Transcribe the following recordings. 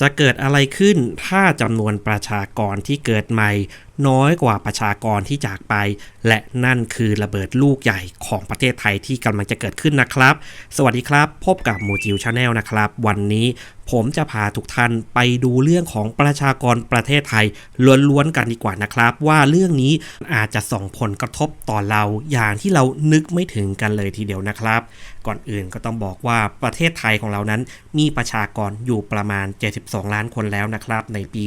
จะเกิดอะไรขึ้นถ้าจำนวนประชากรที่เกิดใหม่ น้อยกว่าประชากรที่จากไป และนั่นคือระเบิดลูกใหญ่ของประเทศไทยที่กำลังจะเกิดขึ้นนะครับ สวัสดีครับ พบกับมูจิวชาแนลนะครับ วันนี้ผมจะพาทุกท่านไปดูเรื่องของประชากรประเทศไทยล้วนๆกันดีกว่านะครับ ว่าเรื่องนี้อาจจะส่งผลกระทบต่อเราอย่างที่เรานึกไม่ถึงกันเลยทีเดียวนะครับ ก่อนอื่นก็ต้องบอกว่าประเทศไทยของเรานั้น มีประชากรอยู่ประมาณ 72 ล้านคนแล้วนะครับ ในปี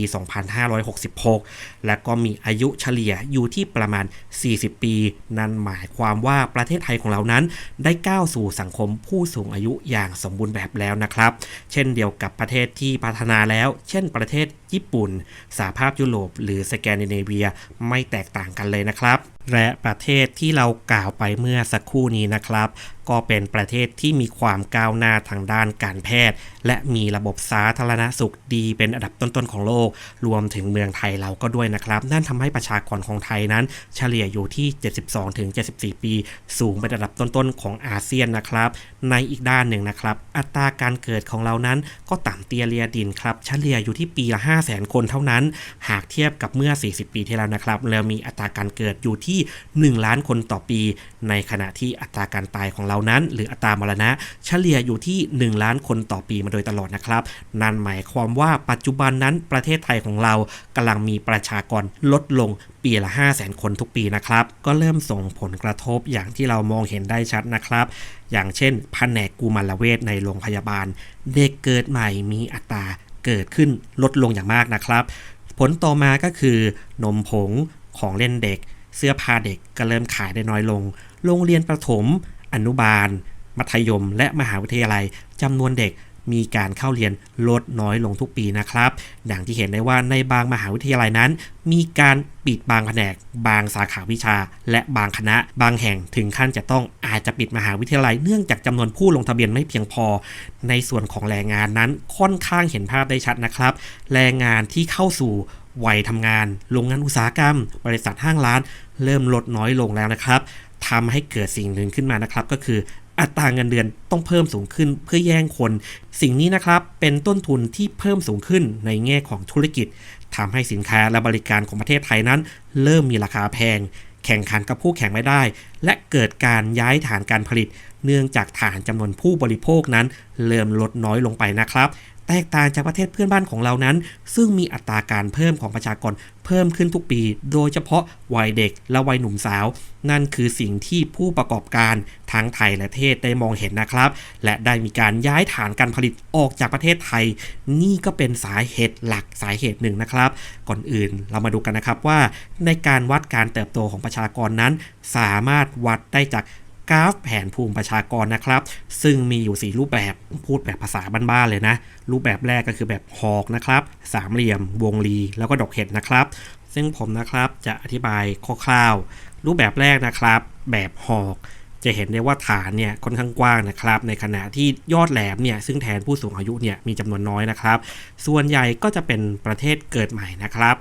2566 และก็มีอายุเฉลี่ยอยู่ที่ประมาณ 40 ปี นั่นหมายความว่าประเทศไทยของเรานั้น ได้ก้าวสู่สังคมผู้สูงอายุอย่างสมบูรณ์แบบแล้วนะครับ เช่นเดียวกับประเทศที่พัฒนาแล้ว เช่น ประเทศญี่ปุ่น สหภาพยุโรป หรือสแกนดิเนเวีย ไม่แตกต่างกันเลยนะครับและประเทศที่เรากล่าวไปเมื่อสักครู่นี้นะครับ ก็เป็นประเทศที่มีความก้าวหน้าทางด้านการแพทย์ และมีระบบสาธารณสุขดีเป็นอันดับต้นๆของโลก รวมถึงเมืองไทยเราก็ด้วยนะครับ นั่นทำให้ประชากรของไทยนั้น เฉลี่ยอยู่ที่ 72-74 ปี สูงเป็นอันดับต้นๆของอาเซียนนะครับ ในอีกด้านหนึ่งนะครับ อัตราการเกิดของเรานั้นก็ต่ำเตียเลียดินครับ เฉลี่ยอยู่ที่ปีละ 500,000 คนเท่านั้น หากเทียบกับเมื่อ 40 ปีที่แล้วนะครับเรามีอัตราการเกิดอยู่ที่1 ล้านคนต่อปี ในขณะที่อัตราการตายของเรานั้น หรืออัตรามรณะ เฉลี่ยอยู่ที่ 1 ล้านคนต่อปีมาโดยตลอดนะครับ นั่นหมายความว่าปัจจุบันนั้นประเทศไทยของเรากำลังมีประชากรลดลงปีละ 5 0 0แสนคนทุกปีนะครับ ก็เริ่มส่งผลกระทบอย่างที่เรามองเห็นได้ชัดนะครับ อย่างเช่นแผนกกุมารเวชในโรงพยาบาล เด็กเกิดใหม่มีอัตราเกิดขึ้นลดลงอย่างมากนะครับ ผลต่อมาก็คือนมผงของเล่นเด็ก เสื้อผ้าเด็กก็เริ่มขายได้น้อยลง โรงเรียนประถม อนุบาล มัธยม และมหาวิทยาลัยจำนวนเด็กมีการเข้าเรียนลดน้อยลงทุกปีนะครับ อย่างที่เห็นได้ว่าในบางมหาวิทยาลัยนั้น มีการปิดบางแผนก บางสาขาวิชา และบางคณะ บางแห่งถึงขั้นจะต้องอาจจะปิดมหาวิทยาลัยเนื่องจากจำนวนผู้ลงทะเบียนไม่เพียงพอ ในส่วนของแรงงานนั้นค่อนข้างเห็นภาพได้ชัดนะครับ แรงงานที่เข้าสู่ วัยทำงาน โรงงานอุตสาหกรรม บริษัทห้างร้าน เริ่มลดน้อยลงแล้วนะครับทำให้เกิดสิ่งหนึ่งขึ้นมานะครับ ก็คืออัตราเงินเดือนต้องเพิ่มสูงขึ้นเพื่อแย่งคน สิ่งนี้นะครับเป็นต้นทุนที่เพิ่มสูงขึ้นในแง่ของธุรกิจทำให้สินค้าและบริการของประเทศไทยนั้น เริ่มมีราคาแพง แข่งขันกับผู้แข่งไม่ได้ และเกิดการย้ายฐานการผลิต เนื่องจากฐานจำนวนผู้บริโภคนั้น เริ่มลดน้อยลงไปนะครับ แตกต่างจากประเทศเพื่อนบ้านของเรานั้น ซึ่งมีอัตราการเพิ่มของประชากรเพิ่มขึ้นทุกปี โดยเฉพาะวัยเด็กและวัยหนุ่มสาว นั่นคือสิ่งที่ผู้ประกอบการทั้งไทยและเทศได้มองเห็นนะครับ และได้มีการย้ายฐานการผลิตออกจากประเทศไทย นี่ก็เป็นสาเหตุหลักสาเหตุหนึ่งนะครับ ก่อนอื่นเรามาดูกันนะครับว่า ในการวัดการเติบโตของประชากรนั้น สามารถวัดได้จาก กราฟแผนภูมิประชากรนะครับ ซึ่งมีอยู่ 4 รูปแบบพูดแบบภาษาบ้านๆเลยนะ รูปแบบแรกก็คือแบบหอกนะครับสามเหลี่ยม วงรีแล้วก็ดอกเห็ดนะครับ ซึ่งผมนะครับจะอธิบายคร่าวๆรูปแบบแรกนะครับ แบบหอกจะเห็นได้ว่าฐานเนี่ยค่อนข้างกว้างนะครับ ในขณะที่ยอดแหลมเนี่ยซึ่งแทนผู้สูงอายุเนี่ยมีจำนวนน้อยนะครับ ส่วนใหญ่ก็จะเป็นประเทศเกิดใหม่นะครับ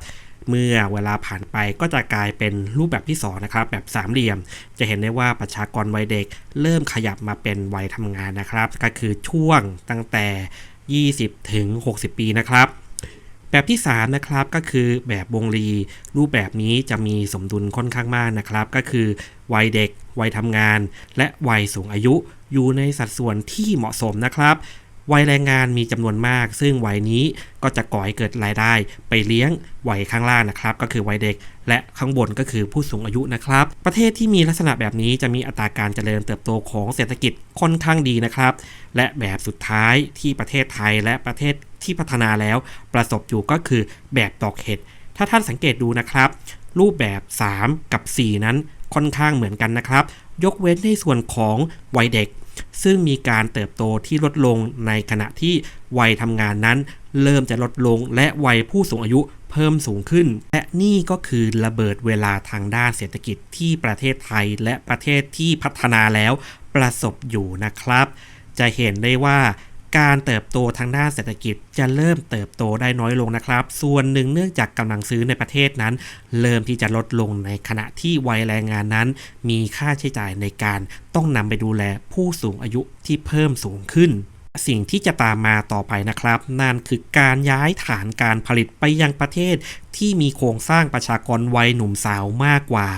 เมื่อเวลาผ่านไปก็จะกลายเป็นรูปแบบที่2นะครับแบบสามเหลี่ยม จะเห็นได้ว่าประชากรวัยเด็ก เริ่มขยับมาเป็นวัยทำงานนะครับ ก็คือช่วงตั้งแต่ 20 ถึง 60 ปีนะครับแบบที่3นะครับก็คือแบบวงรี รูปแบบนี้จะมีสมดุลค่อนข้างมากนะครับ ก็คือ วัยเด็ก วัยทำงาน และวัยสูงอายุอยู่ในสัดส่วนที่เหมาะสมนะครับ วัยแรงงานมีจำนวนมาก ซึ่งวัยนี้ก็จะก่อให้เกิดรายได้ ไปเลี้ยงวัยข้างล่างนะครับ ก็คือวัยเด็ก และข้างบนก็คือผู้สูงอายุนะครับ ประเทศที่มีลักษณะแบบนี้จะมีอัตราการเจริญเติบโตของเศรษฐกิจค่อนข้างดีนะครับ และแบบสุดท้ายที่ประเทศไทยและประเทศที่พัฒนาแล้ว ประสบอยู่ก็คือแบบตอกเห็ด ถ้าท่านสังเกตดูนะครับ รูปแบบ 3 กับ 4 นั้นค่อนข้างเหมือนกันนะครับ ยกเว้นในส่วนของวัยเด็ก ซึ่งมีการเติบโตที่ลดลงในขณะที่วัยทำงานนั้น เริ่มจะลดลงและวัยผู้สูงอายุเพิ่มสูงขึ้น และนี่ก็คือระเบิดเวลาทางด้านเศรษฐกิจที่ประเทศไทยและประเทศที่พัฒนาแล้วประสบอยู่นะครับ จะเห็นได้ว่า การเติบโตทางด้านเศรษฐกิจจะเริ่มเติบโตได้น้อยลงนะครับ ส่วนหนึ่งเนื่องจากกำลังซื้อในประเทศนั้น เริ่มที่จะลดลงในขณะที่วัยแรงงานนั้น มีค่าใช้จ่ายในการต้องนำไปดูแลผู้สูงอายุที่เพิ่มสูงขึ้น สิ่งที่จะตามมาต่อไปนะครับ นั่นคือการย้ายฐานการผลิตไปยังประเทศที่มีโครงสร้างประชากรวัยหนุ่มสาวมากกว่า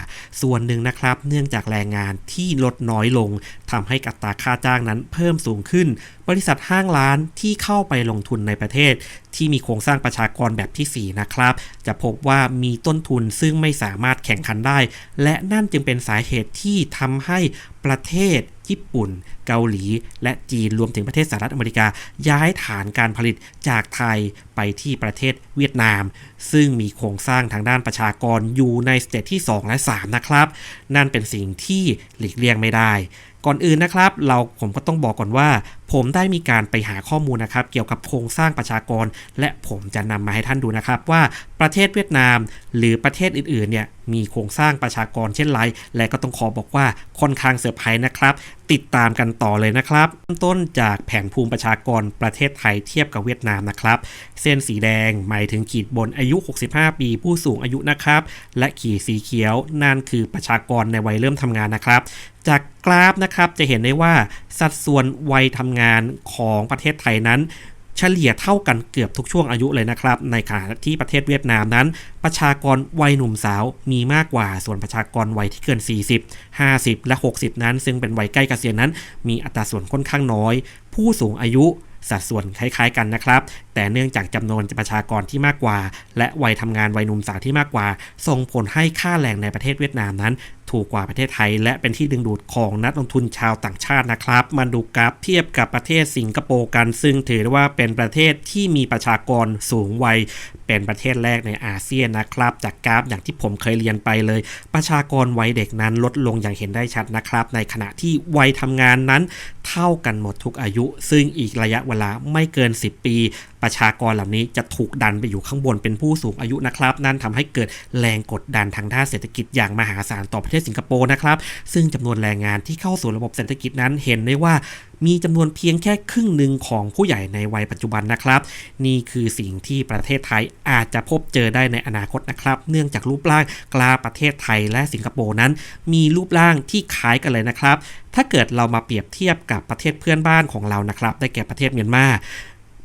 ส่วนหนึ่งนะครับ เนื่องจากแรงงานที่ลดน้อยลงทำให้อัตราค่าจ้างนั้นเพิ่มสูงขึ้น บริษัทห้างร้านที่เข้าไปลงทุนในประเทศ ที่มีโครงสร้างประชากรแบบทีสี่4 นะครับ จะพบว่ามีต้นทุนซึ่งไม่สามารถแข่งขันได้ และนั่นจึงเป็นสาเหตุที่ทำให้ประเทศ ญี่ปุ่น เกาหลี และจีนรวมถึงประเทศสหรัฐอเมริกา ย้ายฐานการผลิตจากไทยไปที่ประเทศเวียดนาม ซึ่งมีโครงสร้างทางด้านประชากรอยู่ในสเตจที่ 2 และ 3 นะครับ นั่นเป็นสิ่งที่หลีกเลี่ยงไม่ได้ ก่อนอื่นนะครับ เราผมก็ต้องบอกก่อนว่า ผมได้มีการไปหาข้อมูลนะครับเกี่ยวกับโครงสร้างประชากร และผมจะนำมาให้ท่านดูนะครับว่าประเทศเวียดนาม หรือประเทศอื่นๆเนี่ยมีโครงสร้างประชากรเช่นไร และก็ต้องขอบอกว่าค่อนข้างเซอร์ไพรส์นะครับ ติดตามกันต่อเลยนะครับเริ่มต้นจากแผนภูมิประชากรประเทศไทยเทียบกับเวียดนามนะครับ เส้นสีแดงหมายถึงขีดบนอายุ 65 ปีผู้สูงอายุนะครับ และขีดสีเขียวนั่นคือประชากรในวัยเริ่มทำงานนะครับ จากกราฟนะครับจะเห็นได้ว่าสัดส่วนวัยทำงานของประเทศไทยนั้น เฉลี่ยเท่ากันเกือบทุกช่วงอายุเลยนะครับ ในขณะที่ประเทศเวียดนามนั้น ประชากรวัยหนุ่มสาวมีมากกว่าส่วนประชากรวัยที่เกิน 40 50 และ 60 นั้น ซึ่งเป็นวัยใกล้เกษียณนั้น มีอัตราส่วนค่อนข้างน้อย ผู้สูงอายุสัดส่วนคล้ายๆกันนะครับ แต่เนื่องจากจำนวนประชากรที่มากกว่า และวัยทำงานวัยหนุ่มสาวที่มากกว่า ส่งผลให้ค่าแรงในประเทศเวียดนามนั้น ถูกกว่าประเทศไทย และเป็นที่ดึงดูดของนักลงทุนชาวต่างชาตินะครับ มาดูกราฟเทียบกับประเทศสิงคโปร์กัน ซึ่งถือว่าเป็นประเทศที่มีประชากรสูงวัย เป็นประเทศแรกในอาเซียนนะครับ จากกราฟอย่างที่ผมเคยเรียนไปเลย ประชากรวัยเด็กนั้นลดลงอย่างเห็นได้ชัดนะครับ ในขณะที่วัยทำงานนั้นเท่ากันหมดทุกอายุ ซึ่งอีกระยะเวลาไม่เกิน 10 ปี ประชากรเหล่านี้จะถูกดันไปอยู่ข้างบนเป็นผู้สูงอายุนะครับ นั่นทำให้เกิดแรงกดดันทางด้านเศรษฐกิจอย่างมหาศาลต่อประเทศสิงคโปร์นะครับ ซึ่งจำนวนแรงงานที่เข้าสู่ระบบเศรษฐกิจนั้นเห็นได้ว่า มีจำนวนเพียงแค่ครึ่งหนึ่งของผู้ใหญ่ในวัยปัจจุบันนะครับ นี่คือสิ่งที่ประเทศไทยอาจจะพบเจอได้ในอนาคตนะครับ เนื่องจากรูปร่างกลาประเทศไทยและสิงคโปร์นั้น มีรูปร่างที่คล้ายกันเลยนะครับ ถ้าเกิดเรามาเปรียบเทียบกับประเทศเพื่อนบ้านของเรานะครับ ได้แก่ประเทศเมียนมา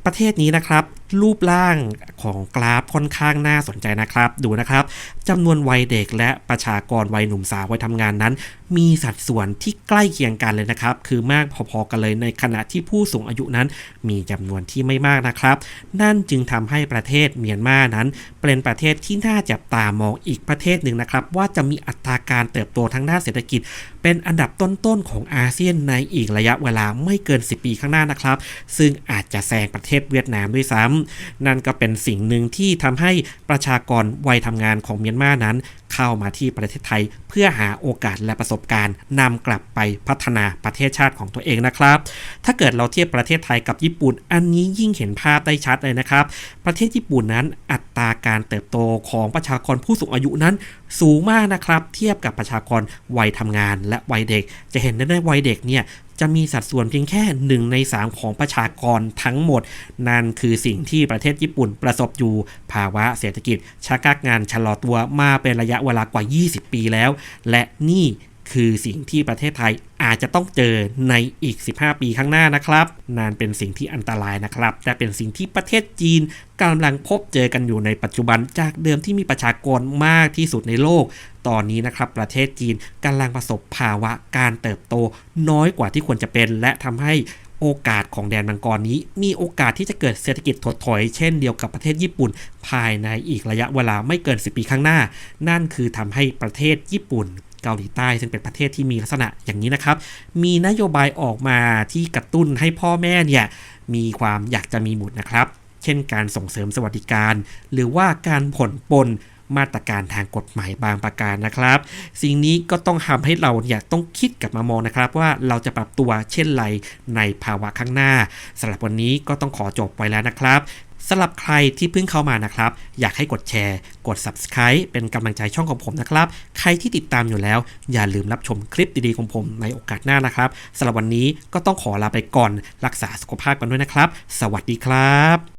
ประเทศนี้นะครับ รูปร่างของกราฟค่อนข้างน่าสนใจนะครับ ดูนะครับจำนวนวัยเด็กและประชากรวัยหนุ่มสาววัยทำงานนั้นมีสัดส่วนที่ใกล้เคียงกันเลยนะครับ คือมากพอๆกันเลยในขณะที่ผู้สูงอายุนั้น มีจำนวนที่ไม่มากนะครับ นั่นจึงทำให้ประเทศเมียนมานั้น เป็นประเทศที่น่าจับตามองอีกประเทศหนึ่งนะครับ ว่าจะมีอัตราการเติบโตทางด้านเศรษฐกิจ เป็นอันดับต้นๆของอาเซียนในอีกระยะเวลาไม่เกิน 10 ปีข้างหน้านะครับ ซึ่งอาจจะแซงประเทศเวียดนามด้วยซ้ำนั่นก็เป็นสิ่งหนึ่งที่ทำให้ประชากรวัยทำงานของเมียนมานั้น เข้ามาที่ประเทศไทย เพื่อหาโอกาสและประสบการณ์นำกลับไปพัฒนาประเทศชาติของตัวเองนะครับ ถ้าเกิดเราเทียบประเทศไทยกับญี่ปุ่น อันนี้ยิ่งเห็นภาพได้ชัดเลยนะครับ ประเทศญี่ปุ่นนั้นอัตราการเติบโตของประชากรผู้สูงอายุนั้นสูงมากนะครับ เทียบกับประชากรวัยทำงานและวัยเด็ก จะเห็นได้ในวัยเด็กเนี่ยจะมีสัดส่วนเพียงแค่ 1 ใน 3 ของประชากรทั้งหมด นั่นคือสิ่งที่ประเทศญี่ปุ่นประสบอยู่ ภาวะเศรษฐกิจชะงักงานชะลอตัวมาเป็นระยะเวลากว่า 20 ปีแล้ว และนี่ คือสิ่งที่ประเทศไทยอาจจะต้องเจอในอีก 15 ปีข้างหน้านะครับนั่นเป็นสิ่งที่อันตรายนะครับแต่เป็นสิ่งที่ประเทศจีนกำลังพบเจอกันอยู่ในปัจจุบันจากเดิมที่มีประชากรมากที่สุดในโลก ตอนนี้นะครับประเทศจีนกำลังประสบภาวะการเติบโตน้อยกว่าที่ควรจะเป็น และทำให้โอกาสของแดนมังกรนี้ มีโอกาสที่จะเกิดเศรษฐกิจถดถอยเช่นเดียวกับประเทศญี่ปุ่น ภายในอีกระยะเวลาไม่เกิน 10 ปีข้างหน้า นั่นคือทำให้ประเทศญี่ปุ่น เกาหลีใต้ ซึ่งเป็นประเทศที่มีลักษณะอย่างนี้นะครับ มีนโยบายออกมาที่กระตุ้นให้พ่อแม่เนี่ยมีความอยากจะมีบุตรนะครับ เช่นการส่งเสริมสวัสดิการ หรือว่าการผ่อนปลน มาตรการทางกฎหมายบางประการนะครับ สิ่งนี้ก็ต้องทำให้เราเนี่ยต้องคิดกลับมามองนะครับ ว่าเราจะปรับตัวเช่นไรในภาวะข้างหน้าสำหรับวันนี้ก็ต้องขอจบไว้แล้วนะครับสำหรับใครที่เพิ่งเข้ามานะครับ อยากให้กดแชร์ กด subscribe เป็นกำลังใจช่องของผมนะครับ ใครที่ติดตามอยู่แล้ว อย่าลืมรับชมคลิปดีๆของผมในโอกาสหน้านะครับสำหรับวันนี้ก็ต้องขอลาไปก่อน รักษาสุขภาพกันด้วยนะครับ สวัสดีครับ